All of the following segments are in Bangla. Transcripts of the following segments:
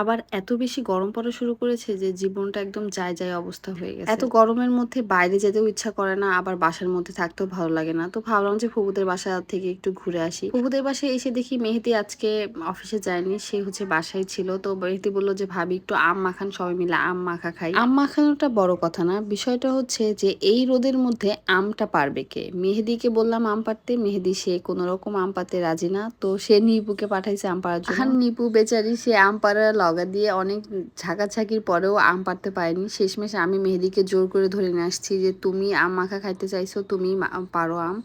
আবার এত বেশি গরম পড়া শুরু করেছে যে জীবনটা একদম যায় যায় অবস্থা হয়ে গেছে। এত গরমের মধ্যে বাইরে যেতেও ইচ্ছা করে না আবার বাসার মধ্যে থাকতেও ভালো লাগে না। তো ভাবলাম যে ফুবুদের বাসা থেকে একটু ঘুরে আসি। ফুবুদের বাসায় এসে দেখি মেহেদি আজকে অফিসে যায়নি সে হচ্ছে বাসায় ছিল। তো মেহেদি বলল যে ভাবি একটু আম মাখান সবাই মিলে আম মাখা খাই। আম মাখানোটা বড় কথা না বিষয়টা হচ্ছে যে এই রোদের মধ্যে আমটা পারবে কে? মেহেদিকে বললাম আম পাড়তে মেহেদি সে কোনো রকম আম পাড়তে রাজি না। তো সে নিপুকে পাঠাইছে আম পাড়ার জন্য। নিপু বেচারি সে আম পাড়ার লগা দিয়ে অনেক ঝাঁকাঝাঁকির পরেও আম পাড়তে পারেনি। শেষমেশ আমি মেহেদিকে জোর করে ধরে নিয়ে আসছি যে তুমি আম মাখা খাইতে চাইছো তুমি পারো আম।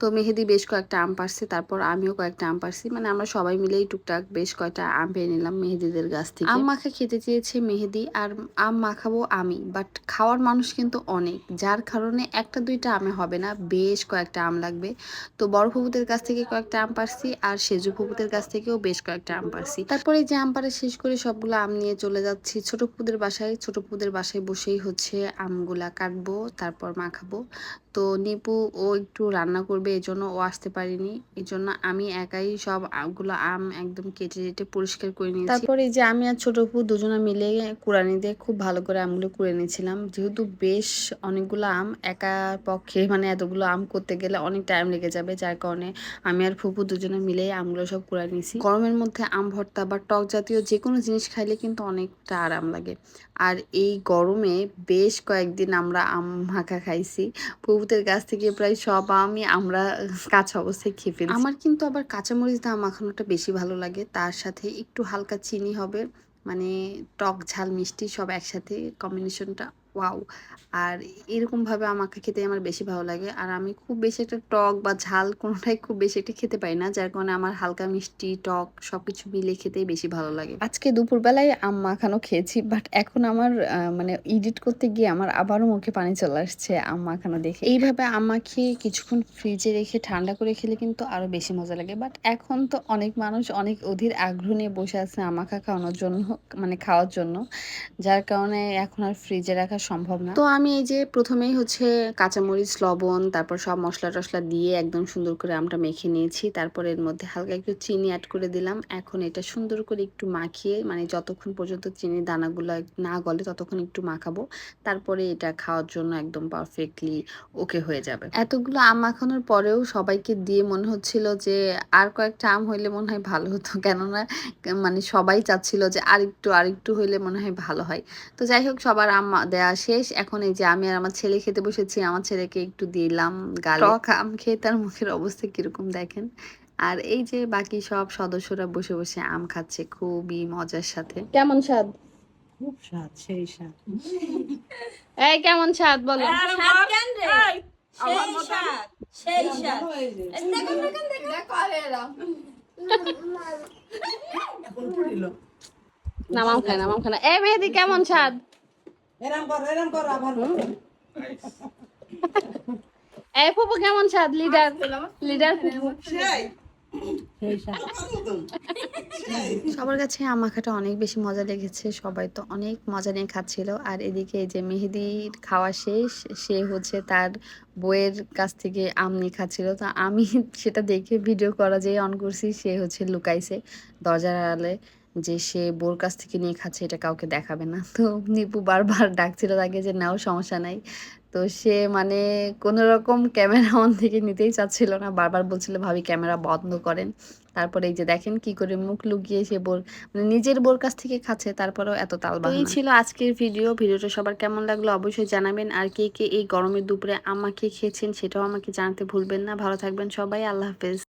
তো মেহেদি বেশ কয়েকটা আম পারছে তারপর আমিও কয়েকটা আম পারছি মানে আমরা সবাই মিলেই টুকটাক বেশ কয়েকটা আম পেয়ে নিলাম মেহেদিদের গাছ থেকে। আম মাখা খেতে চেয়েছে মেহেদি আর আম মাখাবো আমি বাট খাওয়ার মানুষ কিন্তু অনেক। যার কারণে একটা দুইটা আমে হবে না বেশ কয়েকটা আম লাগবে। তো বড় ফুপুদের কাছ থেকে কয়েকটা আম পারছি আর সেজু ফুপুদের কাছ থেকেও বেশ কয়েকটা আম পারছি তারপরে যে আম পাড়া শেষ করে সবগুলো আম নিয়ে চলে যাচ্ছি। ছোটো পুদের বাসায়, ছোটো ফুপুদের বাসায় বসেই হচ্ছে আমগুলা কাটবো, তারপর মাখাবো। তো নিপু ও একটু রান্না করবে এই জন্য ও আসতে পারিনি। এই জন্য আমি একাই সব আমগুলো আম একদম কেটে কেটে পরিষ্কার করে নিয়েছি। তারপরে যে আমি আর ছোট পু দুজনে মিলে কুড়ানি দিয়ে খুব ভালো করে আমগুলো কুড়ে নিয়েছিলাম। যেহেতু বেশ অনেকগুলো আম, একা পক্ষে মানে এতগুলো আম করতে গেলে অনেক টাইম লেগে যাবে, যার কারণে আমি আর ফুপু দুজনে মিলে আমগুলো সব কুড়াই নিয়েছি। গরমের মধ্যে আম ভর্তা বা টক জাতীয় যে কোনো জিনিস খাইলে কিন্তু অনেকটা আরাম লাগে। আর এই গরমে বেশ কয়েকদিন আমরা আম মাখা খাইছি। প্রভুতের কাছ থেকে প্রায় সব আমই আমরা কাঁচা অবস্থায় খেয়ে ফেলছি। আমার কিন্তু আবার কাঁচামরিচ দাম মাখানোটা বেশি ভালো লাগে। তার সাথে একটু হালকা চিনি হবে। মানে টক ঝাল মিষ্টি সব একসাথে কম্বিনেশনটা ওয়াও। আর এরকমভাবে আমাকে খেতে আমার বেশি ভালো লাগে। আর আমি খুব বেশি একটা টক বা ঝাল কোনোটাই খুব বেশি একটা খেতে পারি না, যার কারণে আমার হালকা মিষ্টি, টক সব কিছু মিলে খেতেই বেশি ভালো লাগে। আজকে দুপুরবেলায় আম মাখানো খেয়েছি বাট এখন আমার মানে এডিট করতে গিয়ে আমার আবারও মুখে পানি চলে আসছে আম মাখানো দেখে। এইভাবে আম মাখিয়ে কিছুক্ষণ ফ্রিজে রেখে ঠান্ডা করে খেলে কিন্তু আরও বেশি মজা লাগে। বাট এখন তো অনেক মানুষ অনেক অধীর আগ্রহ নিয়ে বসে আছে আম মাখা খাওয়ানোর জন্য মানে খাওয়ার জন্য। যার কারণে এখন আর ফ্রিজে রাখা সম্ভব না। তো আমি এই যে প্রথমেই হচ্ছে কাঁচামরিচ, লবণ, তারপর সব মশলা টশলা দিয়ে একদম সুন্দর করে আমটা মেখে নিয়েছি। তারপর এর মধ্যে হালকা একটু চিনি অ্যাড করে দিলাম। এখন এটা সুন্দর করে একটু মাখিয়ে মানে যতক্ষণ পর্যন্ত চিনির দানাগুলো না গলে ততক্ষণ একটু মাখাবো। তারপরে এটা খাওয়ার জন্য একদম পারফেক্টলি ওকে হয়ে যাবে। এতগুলো আম মাখানোর পরেও সবাইকে দিয়ে মনে হচ্ছিল যে আর কয়েকটা আম হইলে মনে হয় ভালো হতো। কেননা মানে সবাই চাচ্ছিল যে আরেকটু আরেকটু হইলে মনে হয় ভালো হয়। তো যাই হোক, সবার আম দেওয়া শেষ। এখন এই যে আমি আর আমার ছেলে খেতে বসেছি আমার ছেলেকে একটু দিলাম গালে। টক আম খেয়ে তার মুখের অবস্থা কীরকম দেখেন? আর এই যে বাকি সব সদস্যরা বসে বসে আম খাচ্ছে খুবই মজার সাথে। কেমন স্বাদ? খুব স্বাদ সেই স্বাদ। এই কেমন স্বাদ বলো? সেই স্বাদ, পড়িল নামাম খায় নামাম খায় না। এই মেহেদি কেমন স্বাদ? এরম কর এরম কর আবার। এই ফুপু কেমন স্বাদ লিডার লিডার ফুপু। সবার কাছে আমাখাটা অনেক বেশি মজা লেগেছে। সবাই তো অনেক মজা নিয়ে খাচ্ছিল। আর এদিকে যে মেহেদির খাওয়া শেষ সে হচ্ছে তার বইয়ের কাছ থেকে আম নিয়ে খাচ্ছিল। তো আমি সেটা দেখে ভিডিও করা যেয়ে অন করছি সে হচ্ছে লুকাইছে দরজার আড়ালে। যে সে বোর কাছ থেকে নিয়ে খাচ্ছে, এটা কাউকে দেখাবে না। তো নিপু বারবার ডাকছিল তাকে যে, নাও, সমস্যা নাই। তো সে মানে কোনো রকম ক্যামেরা অন থেকে নিতেই চাচ্ছিল না। বারবার বলছিল, ভাবি, ক্যামেরা বন্ধ করেন। তারপরে এই যে দেখেন কি করে মুখ লুকিয়ে সে বোর মানে নিজের বোর কাছ থেকে খাচ্ছে, তারপরেও এত তাল এই ছিল আজকের ভিডিও। ভিডিওটা সবার কেমন লাগল অবশ্যই জানাবেন। আর কে কে এই গরমের দুপুরে আমাকে খেয়েছেন, সেটাও আমাকে জানাতে ভুলবেন না। ভালো থাকবেন সবাই। আল্লাহ হাফেজ।